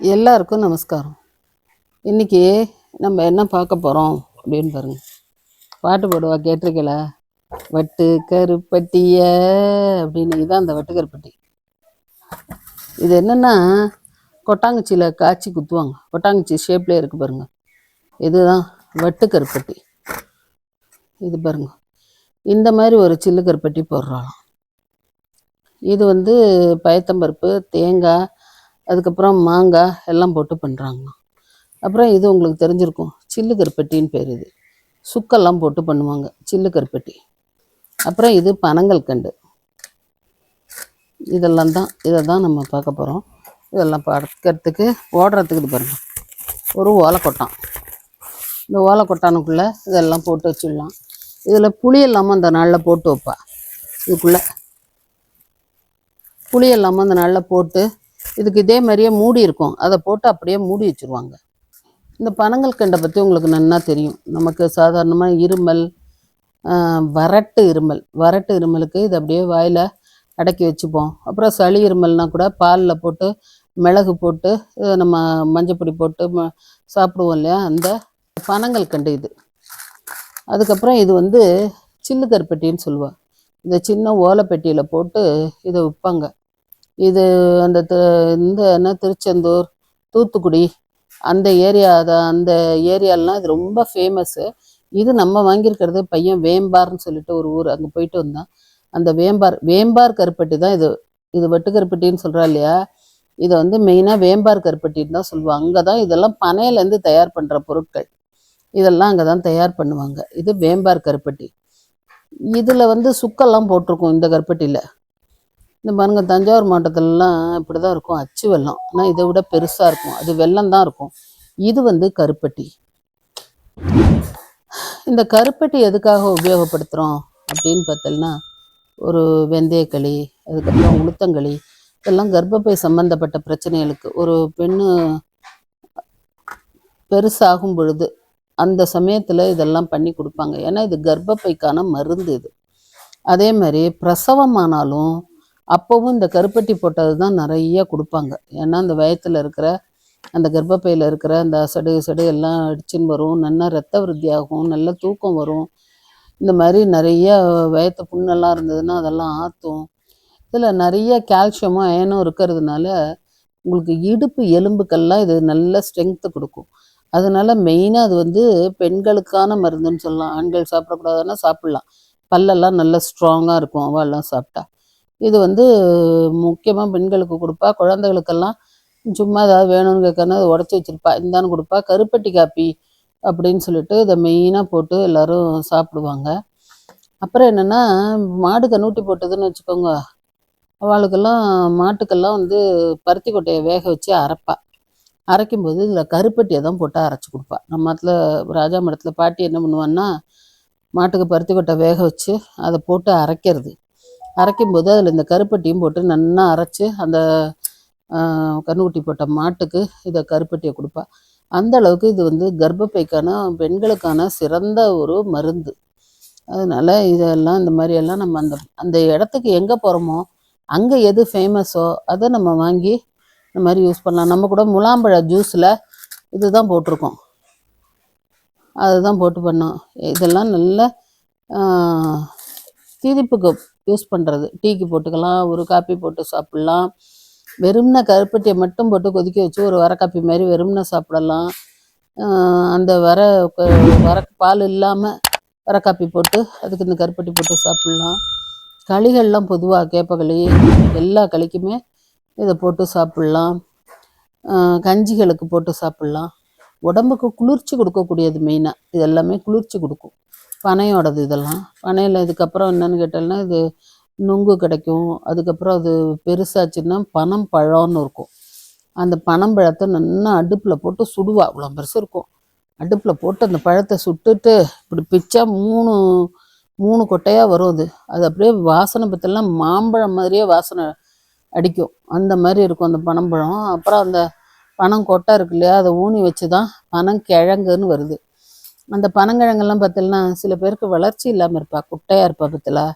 எல்லாருக்கும் நமஸ்காரம். இன்னைக்கு நம்ம என்ன பார்க்க போகிறோம் அப்படின்னு பாருங்க. பாட்டு பாடுவா கேட்டிருக்கல? வட்டு கருப்பட்டிய அப்படின்னு. இதுதான் அந்த வட்டு கருப்பட்டி. இது என்னென்னா கொட்டாங்குச்சியில் காய்ச்சி குத்துவாங்க. கொட்டாங்குச்சி ஷேப்லேயே இருக்கு பாருங்க. இதுதான் வட்டு கருப்பட்டி. இது பாருங்க. இந்த மாதிரி ஒரு சில்லு கருப்பட்டி போடுறோம் இது வந்து பயத்தம்பருப்பு தேங்காய் அதுக்கப்புறம் மாங்காய் எல்லாம் போட்டு பண்ணுறாங்க அப்புறம் இது உங்களுக்கு தெரிஞ்சிருக்கும். சில்லு கருப்பட்டின்னு பேர் இது. சுக்கெல்லாம் போட்டு பண்ணுவாங்க. சில்லு கருப்பட்டி. அப்புறம் இது பனங்கல் கண்டு. இதெல்லாம் தான் இதை தான் நம்ம பார்க்க போகிறோம் இதெல்லாம் பார்க்கறதுக்கு ஓடுறதுக்கு இது பாருங்கள் ஒரு ஓலைக்கொட்டான். இந்த ஓலைக்கொட்டானுக்குள்ளே இதெல்லாம் போட்டு வச்சிடலாம். இதில் புளி இல்லாமல் அந்த நாளில் போட்டு வைப்பா. இதுக்குள்ளே. புளி இல்லாமல் அந்த நாளில் போட்டு இதுக்கு இதே மாதிரியே மூடி இருக்கும். அதை போட்டு அப்படியே மூடி வச்சுருவாங்க. இந்த பனங்கள் கண்டை பற்றி உங்களுக்கு நன்னா தெரியும். நமக்கு சாதாரணமாக இருமல் வறட்டு இருமல். வறட்டு இருமலுக்கு இது அப்படியே வாயில் அடக்கி வச்சுப்போம். அப்புறம் சளி இருமல்னா கூட பாலில் போட்டு மிளகு போட்டு நம்ம மஞ்சப்பொடி போட்டு ம- சாப்பிடுவோம் இல்லையா? அந்த பனங்கள் கண்டு இது. அதுக்கப்புறம் இது வந்து சில்லு கருப்பட்டின்னு சொல்லுவாள் இந்த சின்ன ஓலைப்பெட்டியில் போட்டு இதை விற்பாங்க இது அந்த இந்த என்ன திருச்செந்தூர் தூத்துக்குடி அந்த ஏரியா தான் அந்த ஏரியாலாம் இது ரொம்ப ஃபேமஸ்ஸு இது நம்ம வாங்கியிருக்கிறது பையன் வேம்பார்னு சொல்லிட்டு ஒரு ஊர். அங்கே போயிட்டு வந்தான். அந்த வேம்பார் வேம்பார் கருப்பட்டி தான் இது. இது வெட்டுக்கருப்பட்டின்னு சொல்கிறா இல்லையா? இதை வந்து மெயினாக வேம்பார் கருப்பட்டின்னு தான் சொல்லுவாங்க அங்கே தான் இதெல்லாம் பனையிலேருந்து தயார் பண்ணுற பொருட்கள். இதெல்லாம் அங்கே தான் தயார் பண்ணுவாங்க. இது வேம்பார் கருப்பட்டி. இதில் வந்து சுக்கெல்லாம் போட்டிருக்கும் இந்த கருப்பட்டியில். இந்த பாருங்கள் தஞ்சாவூர் மாவட்டத்துலலாம் இப்படி தான் இருக்கும். அச்சு வெல்லம் ஆனால் இதை விட பெருசாக இருக்கும். அது வெல்லம் தான் இருக்கும். இது வந்து கருப்பட்டி. இந்த கருப்பட்டி எதுக்காக உபயோகப்படுத்துகிறோம் அப்படின்னு பார்த்தோம்னா ஒரு வெந்தயக்களி அதுக்கப்புறம் உளுத்தங்களி இதெல்லாம் கர்ப்பப்பை சம்பந்தப்பட்ட பிரச்சனைகளுக்கு. ஒரு பெண்ணு பெருசாகும் பொழுது அந்த சமயத்தில் இதெல்லாம் பண்ணி கொடுப்பாங்க. ஏன்னா இது கர்ப்பப்பைக்கான மருந்து இது. அதே மாதிரி பிரசவமானாலும் அப்போவும் இந்த கருப்பட்டி போட்டது தான் நிறைய கொடுப்பாங்க. ஏன்னா அந்த வயத்தில் இருக்கிற அந்த கர்ப்பப்பையில் இருக்கிற அந்த அசடு சடு எல்லாம் அடிச்சுன்னு வரும். நல்லா ரத்த விருத்தி ஆகும் நல்ல தூக்கம் வரும். இந்த மாதிரி நிறைய வயத்து புண்ணெல்லாம் இருந்ததுன்னா அதெல்லாம் ஆற்றும் இதில் நிறைய கால்சியமும் அயனும் இருக்கிறதுனால உங்களுக்கு இடுப்பு எலும்புக்கெல்லாம் இது நல்ல ஸ்ட்ரென்த்து கொடுக்கும். அதனால மெயினாக அது வந்து பெண்களுக்கான மருந்துன்னு சொல்லலாம். ஆண்கள் சாப்பிடக்கூடாதுன்னா சாப்பிட்லாம். பல்லெல்லாம் நல்லா ஸ்ட்ராங்காக இருக்கும் அவெல்லாம் சாப்பிட்டா. இது வந்து முக்கியமாக பெண்களுக்கு கொடுப்பா. குழந்தைகளுக்கெல்லாம் சும்மா ஏதாவது வேணும்னு கேட்கணும் அதை உடச்சி வச்சிருப்பா. இந்தான்னு கொடுப்பா. கருப்பட்டி காப்பி அப்படின்னு சொல்லிட்டு இதை மெயினாக போட்டு எல்லாரும் சாப்பிடுவாங்க. அப்புறம் என்னென்னா மாடு கண்ணூட்டி போட்டதுன்னு வச்சுக்கோங்க. அவளுக்கெல்லாம் மாட்டுக்கெல்லாம் வந்து பருத்தி கொட்டையை வேக வச்சு அரைப்பா. அரைக்கும்போது இதில் கருப்பட்டியை தான் போட்டு அரைச்சி கொடுப்பா. நம்ம மரத்தில் ராஜா மரத்தில் பாட்டி என்ன பண்ணுவான்னா மாட்டுக்கு பருத்தி கொட்டை வேக வச்சு அதை போட்டு அரைக்கிறது. அரைக்கும்போது அதில் இந்த கருப்பட்டியும் போட்டு நல்லா அரைச்சி அந்த கண்ணுக்குட்டி கன்றுக்குட்டி போட்ட மாட்டுக்கு இதை கருப்பட்டியை கொடுப்பா. அந்த அளவுக்கு இது வந்து கர்ப்பப்பைக்கான பெண்களுக்கான சிறந்த ஒரு மருந்து. அதனால் இதெல்லாம் இந்த மாதிரி எல்லாம் நம்ம அந்த அந்த இடத்துக்கு எங்கே போகிறோமோ அங்கே எது ஃபேமஸோ அதை நம்ம வாங்கி இந்த மாதிரி யூஸ் பண்ணலாம். நம்ம கூட முலாம்பழ ஜூஸில் இதுதான் போட்டிருக்கோம். அதுதான் போட்டு பண்ணோம். இதெல்லாம் நல்ல தீதிப்புக்கு திதிப்புக்கு யூஸ் பண்ணுறது டீக்கு போட்டுக்கலாம் ஒரு காப்பி போட்டு சாப்பிட்லாம். வெறும்ன கருப்பட்டியை மட்டும் போட்டு கொதிக்க வச்சு ஒரு வர காப்பி மாதிரி வெறும்ன சாப்பிடலாம். அந்த வர வர பால் இல்லாமல் வர காப்பி போட்டு அதுக்கு இந்த கருப்பட்டி போட்டு சாப்பிட்லாம். களிகள்லாம் பொதுவாக கேப்பக்களி எல்லா களிக்குமே இதை போட்டு சாப்பிட்லாம். கஞ்சிகளுக்கு போட்டு சாப்பிட்லாம். உடம்புக்கு குளிர்ச்சி கொடுக்கக்கூடியது மெயினாக இது எல்லாமே குளிர்ச்சி கொடுக்கும். பனையோடது இதெல்லாம். பனையில் இதுக்கப்புறம் என்னன்னு கேட்டோம்னா இது நுங்கு கிடைக்கும். அதுக்கப்புறம் அது பெருசாச்சுன்னா பனம் பழம்னு இருக்கும். அந்த பனம்பழத்தை நல்லா அடுப்பில் போட்டு சுடுவா. அவ்வளோ பெருசு இருக்கும். அடுப்பில் போட்டு அந்த பழத்தை சுட்டுட்டு இப்படி பிச்சா மூணு மூணு கொட்டையாக வரும் அது. அது அப்படியே வாசனை பற்றிலாம் மாம்பழம் மாதிரியே வாசனை அடிக்கும். அந்த மாதிரி இருக்கும் அந்த பனம்பழம். அப்புறம் அந்த பனம் கொட்டை இருக்கு இல்லையா அதை ஊனி வச்சு தான் பனம் கிழங்குன்னு வருது. அந்த பனங்கிழங்கெல்லாம் பார்த்தீங்கன்னா சில பேருக்கு வளர்ச்சி இல்லாமல் இருப்பா. குட்டையாக இருப்பா பத்திலா.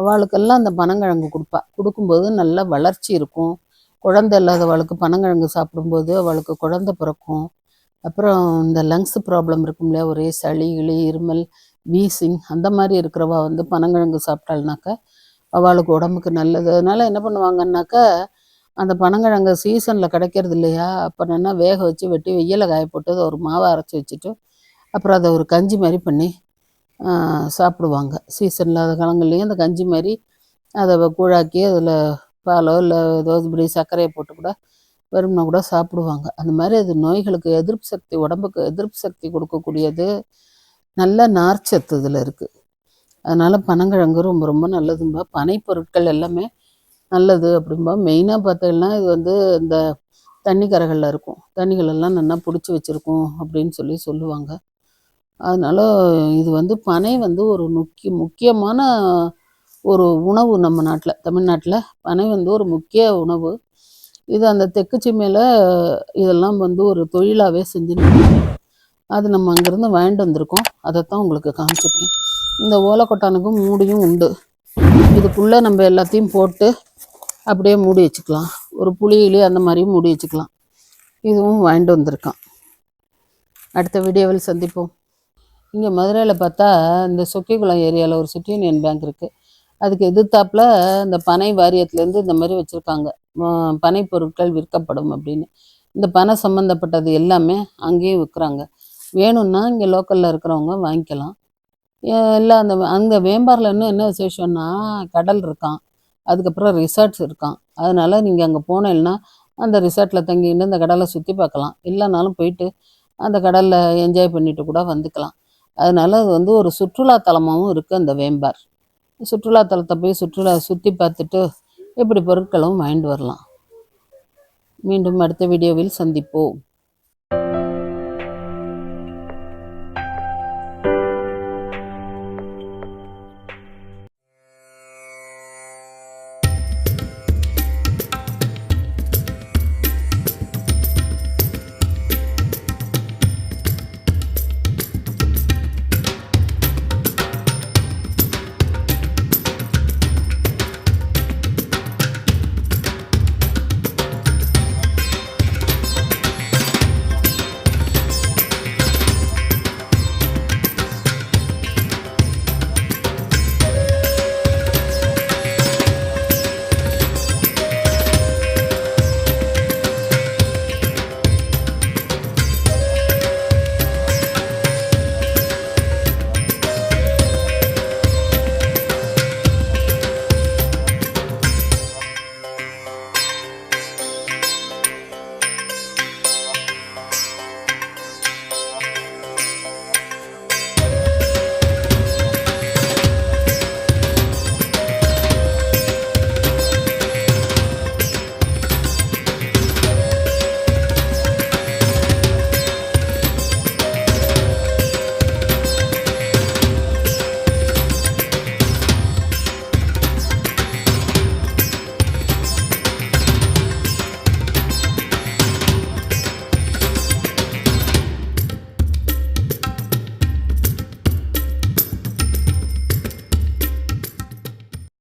அவளுக்கெல்லாம் அந்த பனங்கிழங்கு கொடுப்பா. கொடுக்கும்போது நல்ல வளர்ச்சி இருக்கும். குழந்தை இல்லாதவளுக்கு பனங்கிழங்கு சாப்பிடும்போது அவளுக்கு குழந்தை பிறக்கும். அப்புறம் இந்த லங்ஸ் ப்ராப்ளம் இருக்கும் இல்லையா? ஒரே சளி கிளி இருமல் வீசிங் அந்த மாதிரி இருக்கிறவா வந்து பனங்கிழங்கு சாப்பிட்டாள்னாக்கா அவளுக்கு உடம்புக்கு நல்லது. அதனால என்ன பண்ணுவாங்கன்னாக்கா அந்த பனங்கிழங்கு சீசனில் கிடைக்கிறது இல்லையா? அப்போ நல்லா வேக வச்சு வெட்டி வெயில காய போட்டு அதை ஒரு மாவை அரைச்சி வச்சுட்டு அப்புறம் அதை ஒரு கஞ்சி மாதிரி பண்ணி சாப்பிடுவாங்க. சீசன் இல்லாத காலங்கள்லேயும் அந்த கஞ்சி மாதிரி அதை கூழாக்கி அதில் பாலோ இல்லை ஏதோ இப்படி சர்க்கரையை போட்டு கூட வெறும்னா கூட சாப்பிடுவாங்க. அந்த மாதிரி அது நோய்களுக்கு எதிர்ப்பு சக்தி உடம்புக்கு எதிர்ப்பு சக்தி கொடுக்கக்கூடியது. நல்ல நார்ச்சத்து இதில் இருக்குது அதனால் பனங்கிழங்கு ரொம்ப ரொம்ப நல்லதும்பா. பனை பொருட்கள் எல்லாமே நல்லது அப்படிம்பா. மெயினாக பார்த்தீங்கன்னா இது வந்து இந்த தண்ணி கரைகளில் இருக்கும். தண்ணிகளெல்லாம் நல்லா பிடிச்சி வச்சுருக்கும் அப்படின்னு சொல்லி சொல்லுவாங்க. அதனால இது வந்து பனை வந்து ஒரு முக்கிய முக்கியமான ஒரு உணவு நம்ம நாட்டில் தமிழ்நாட்டில். பனை வந்து ஒரு முக்கிய உணவு. இது அந்த தெக்குச்சி மேலே இதெல்லாம் வந்து ஒரு தொழிலாகவே செஞ்சு அது நம்ம அங்கேருந்து வாங்கிட்டு வந்திருக்கோம். அதைத்தான் உங்களுக்கு காமிச்சிருக்கேன். இந்த ஓலக்கொட்டானுக்கும் மூடியும் உண்டு. இதுக்குள்ளே நம்ம எல்லாத்தையும் போட்டு அப்படியே மூடி வச்சுக்கலாம். ஒரு புளியிலே அந்த மாதிரியும் மூடி வச்சுக்கலாம். இதுவும் வாங்கிட்டு வந்திருக்கான். அடுத்த வீடியோவில் சந்திப்போம். இங்கே மதுரையில் பார்த்தா இந்த சொக்கிகுளம் ஏரியாவில் ஒரு சிட்டி யூனியன் பேங்க் இருக்குது அதுக்கு எதிர்த்தாப்பில் இந்த பனை வாரியத்துலேருந்து இந்த மாதிரி வச்சுருக்காங்க. பனை பொருட்கள் விற்கப்படும் அப்படின்னு. இந்த பனை சம்மந்தப்பட்டது எல்லாமே அங்கேயும் விற்கிறாங்க வேணும்னா இங்கே லோக்கலில் இருக்கிறவங்க வாங்கிக்கலாம். எல்லாம் அந்த அங்கே வேம்பாரில் இன்னும் என்ன விசேஷம்னா கடல் இருக்கான் அதுக்கப்புறம் ரிசார்ட்ஸ் இருக்கான் அதனால் நீங்கள் அங்கே போனீங்கன்னா அந்த ரிசார்ட்டில் தங்கின்னு அந்த கடலை சுற்றி பார்க்கலாம். இல்லைனாலும் போயிட்டு அந்த கடலில் என்ஜாய் பண்ணிட்டு கூட வந்துக்கலாம். அதனால அது வந்து ஒரு சுற்றுலா தலமாகவும் இருக்குது அந்த வேம்பார். சுற்றுலா தலத்தை போய் சுற்றுலா சுற்றி பார்த்துட்டு இப்படி பொருட்களும் வாங்கிட்டு வரலாம். மீண்டும் அடுத்த வீடியோவில் சந்திப்போம்.